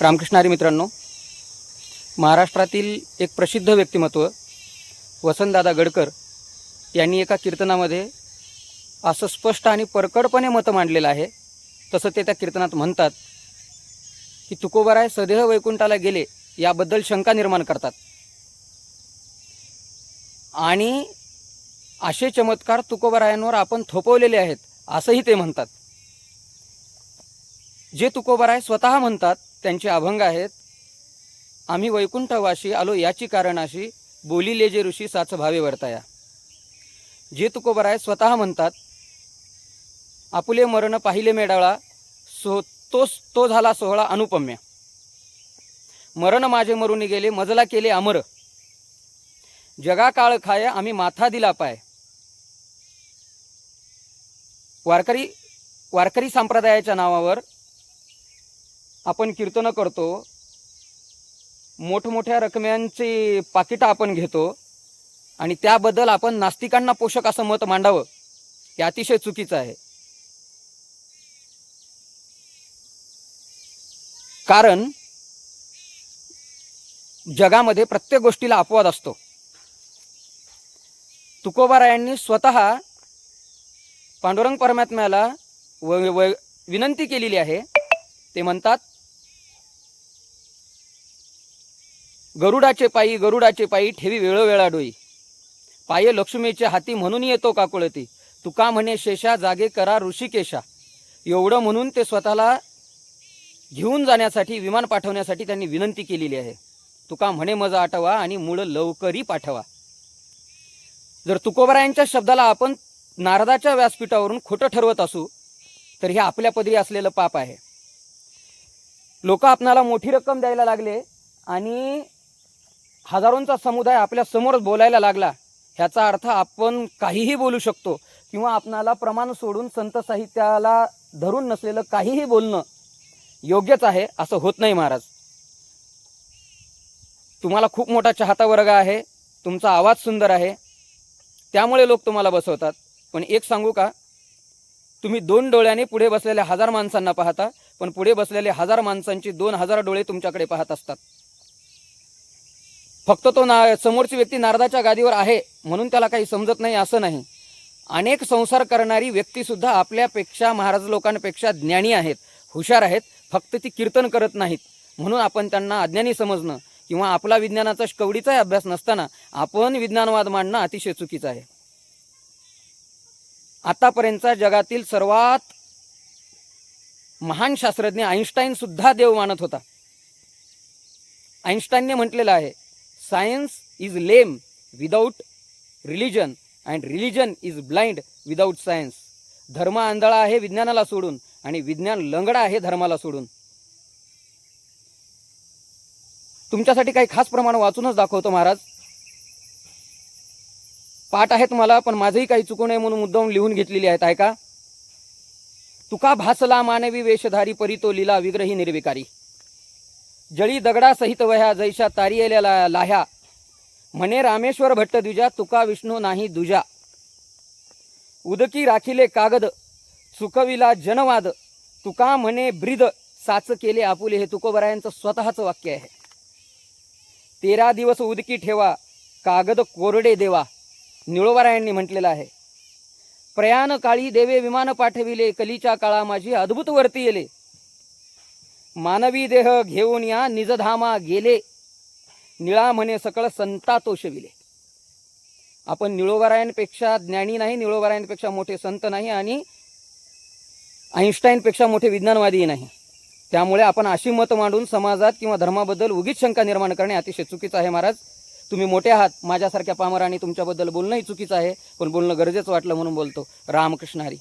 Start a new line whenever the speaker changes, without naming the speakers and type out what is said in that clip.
रामकृष्णारी मित्रांनो महाराष्ट्रातील एक प्रसिद्ध व्यक्तिमत्व वसंतदादा गडकर यांनी एका कीर्तनामध्ये असं स्पष्ट आणि परकडपणे मतं मांडलेलं आहे. तसं ते त्या कीर्तनात म्हणतात की तुकोबराय सदेह वैकुंठाला गेले याबद्दल शंका निर्माण करतात. आणि असे चमत्कार तुकोबरायांवर आपण थोपवलेले आहेत असंही ते म्हणतात. जे तुकोबराय स्वतः म्हणतात त्यांचे अभंग आहेत. आम्ही वैकुंठवाशी आलो याची कारणाशी बोलिले जे ऋषी साच भावे वर्ताया. जे तुकोबराय स्वतः म्हणतात आपुले मरण पाहिले मेडाळा सो तोच तो झाला सोहळा अनुपम्य. मरण माझे मरून गेले मजला केले अमर. जगा काळ खाय आम्ही माथा दिला पाय. वारकरी वारकरी संप्रदायाच्या नावावर आपण कीर्तनं करतो मोठमोठ्या रकम्यांची पाकिटं आपण घेतो आणि त्याबद्दल आपण नास्तिकांना पोषक असं मत मांडावं हे अतिशय चुकीचं आहे. कारण जगामध्ये प्रत्येक गोष्टीला अपवाद असतो. तुकोबारायांनी स्वतः पांडुरंग परमात्म्याला व व विनंती केलेली आहे ते म्हणतात गरुडाचे पायी गरुडाचे पायी ठेवी वेळोवेळा डोई पाय लक्ष्मीचे हाती म्हणून येतो काकुळती. तुका म्हणे शेषा जागे करा ऋषिकेशा. एवढं म्हणून ते स्वतःला घेऊन जाण्यासाठी विमान पाठवण्यासाठी त्यांनी विनंती केलेली आहे. तुका म्हणे मजा आठवा आणि मूळ लवकरी पाठवा. जर तुकोबरायांच्या शब्दाला आपण नारदाच्या व्यासपीठावरून खोटं ठरवत असू तर हे आपल्या पदरी असलेलं पाप आहे. लोक आपणाला मोठी रक्कम द्यायला लागले आणि हजारोंचा समुदाय आपल्यासमोर बोलायला लागला. ह्याचा अर्थ आपण काहीही बोलू शकतो किंवा आपणाला प्रमाण सोडून संत साहित्याला धरून नसलेलं काहीही बोलणं योग्यच आहे असं होत नाही महाराज. तुम्हाला खूप मोठा चाहता वर्ग आहे तुमचा आवाज सुंदर आहे त्यामुळे लोक तुम्हाला बसवतात. पण एक सांगू का? तुम्ही दोन डोळ्याने पुढे बसलेल्या हजार माणसांना पाहता पण पुढे बसलेले हजार माणसांची दोन हजार डोळे तुमच्याकडे पाहत असतात. फक्त तो ना समोरची व्यक्ती नारदाच्या गादीवर आहे म्हणून त्याला काही समजत नाही असं नाही. अनेक संसार करणारी व्यक्तीसुद्धा आपल्यापेक्षा महाराज लोकांपेक्षा ज्ञानी आहेत हुशार आहेत फक्त ती कीर्तन करत नाहीत. म्हणून आपण त्यांना अज्ञानी समजणं किंवा आपला विज्ञानाचा कवडीचाही अभ्यास नसताना आपण विज्ञानवाद मांडणं अतिशय चुकीचं आहे. आतापर्यंतचा जगातील सर्वात महान शास्त्रज्ञ आईन्स्टाईन सुद्धा देव मानत होता. आईन्स्टाईनने म्हटलेलं आहे science is lame without religion and religion is blind without science धर्म आंधळा आहे विज्ञानाला सोडून आणि विज्ञान लंगडा आहे धर्माला सोडून. तुमच्यासाठी काही खास प्रमाण वाचूनच दाखवतो महाराज. पाठ आहेत मला पण माझंही काही चुकू नये म्हणून मुद्दाम लिहून घेतलेली आहेत ऐका तुका भासला मानवी वेशधारी परितो लिला विग्रही निर्विकारी. जळी दगडा सहित वह्या जैशा तारियेल्या लाह्या. म्हणे रामेश्वर भट्ट द्विजा तुका विष्णू नाही दुजा. उदकी राखिले कागद चुकविला जनवाद. तुका म्हणे ब्रिद साच केले आपुले. हे तुकोबरायांचं स्वतःचं वाक्य आहे. तेरा दिवस उदकी ठेवा कागद कोरडे देवा निळोबरायांनी म्हटलेलं आहे. प्रयाण काळी देवे विमान पाठविले कलीच्या काळा माझी अद्भुत वरती येले. मानवी देह घेऊन या निजधामा गेले. निळा म्हणे सकळ संता तोषविले आपण निळोबरायांपेक्षा ज्ञानी नाही निळोबरायांपेक्षा मोठे संत नाही आणि आईन्स्टाईनपेक्षा मोठे विज्ञानवादी नाही. त्यामुळे आपण अशी मत मांडून समाजात किंवा धर्माबद्दल उगीच शंका निर्माण करणे अतिशय चुकीचं आहे महाराज. तुम्ही मोठे आहात माझ्यासारख्या पामराने तुमच्याबद्दल बोलणंही चुकीचं आहे पण बोलणं गरजेचं वाटलं म्हणून बोलतो. रामकृष्ण हरी.